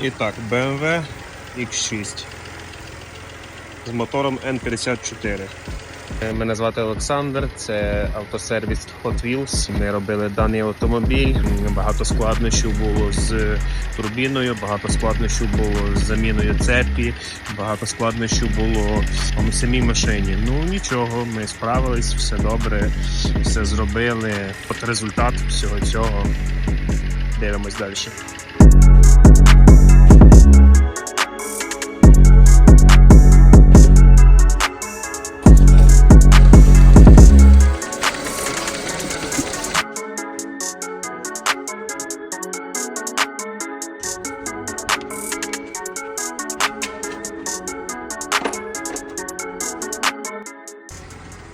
І так, BMW X6 з мотором N54. Е, Мене звати Олександр, це автосервіс Hot Wheels. Ми робили даний автомобіль. Багато складнощів було з турбіною, багато складнощів було з заміною цепі, багато складнощів було в самій машині. Ну нічого, ми справились, все добре, все зробили. От результат всього цього. Дивимось далі.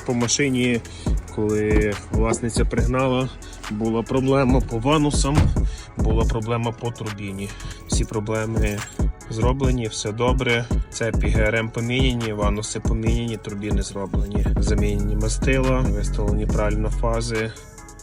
По машині, коли власниця пригнала, була проблема по ванусам, була проблема по турбіні. Всі проблеми зроблені, все добре. Цепі ГРМ поміняні, вануси поміняні, турбіни зроблені, замінені мастила, виставлені правильно фази.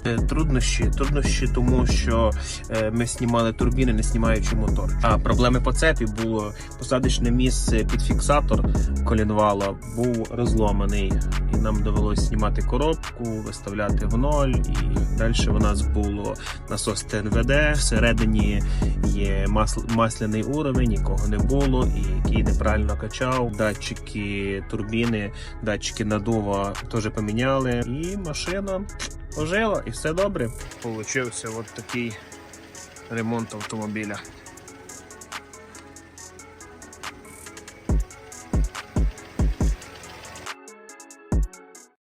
Е, Труднощі, труднощі, тому що е, ми знімали турбіни, не знімаючи мотор. А проблеми по цепі було посадочне місце під фіксатор колінвала був розломаний, і нам довелося знімати коробку, виставляти в ноль. І далі у нас було насос ТНВД. Всередині є масл- масляний уровень, якого не було, і який неправильно качав. Датчики турбіни, датчики надува теж поміняли. І машина ожила, і все добре. Получився от такий ремонт автомобіля.